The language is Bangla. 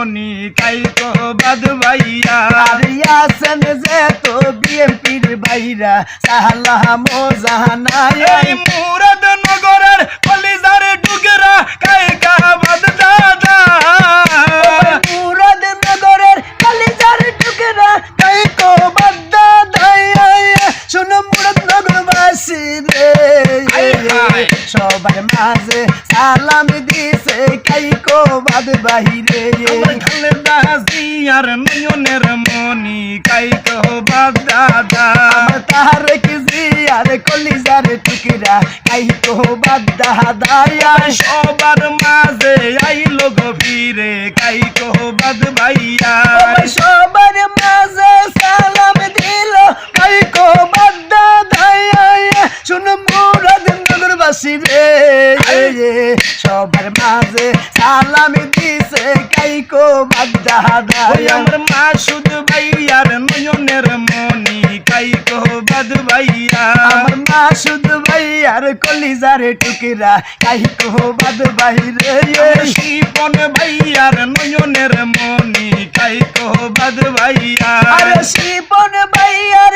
কাইকো বাদ ভাইয়া। আর যে তো বিএমপির বাইরা সাহালা মোজাহানায় এই মুরাদ নগরের কলিজার টুকরা কাইকা বাদ দাদা। মুরাদ নগরের কালিজার টুকরা তাই কো বাদ্দা দাই শুনো মুরাদ নগরবাসী রে। সবার মাঝে সালাম দিছে কাইকো বাদ বাহিরে? আমার খালেদা জিয়ার নয়নের মনি কাইকো বাদ দাদা? আমার তারেক জিয়ার কলিজার টুকরা কাইকো বাদ দাদা? সবার মাঝে আইলো গভীরে কাইকো বাদ ভাইয়া? রে সবার মাঝে সালাম দিছে কাইকো বাদ্দা আমার মাসুদ ভাইয়ার নয়নের মনি কাইকো বাদ ভাইয়া আমার মাসুদ ভাই আর কলিজার টুকরা কাইকো বাদ বাহিরে শিপন ভাইয়ার নয়নের মনি কাইকো বাদ ভাইয়া আর শিপন ভাই আর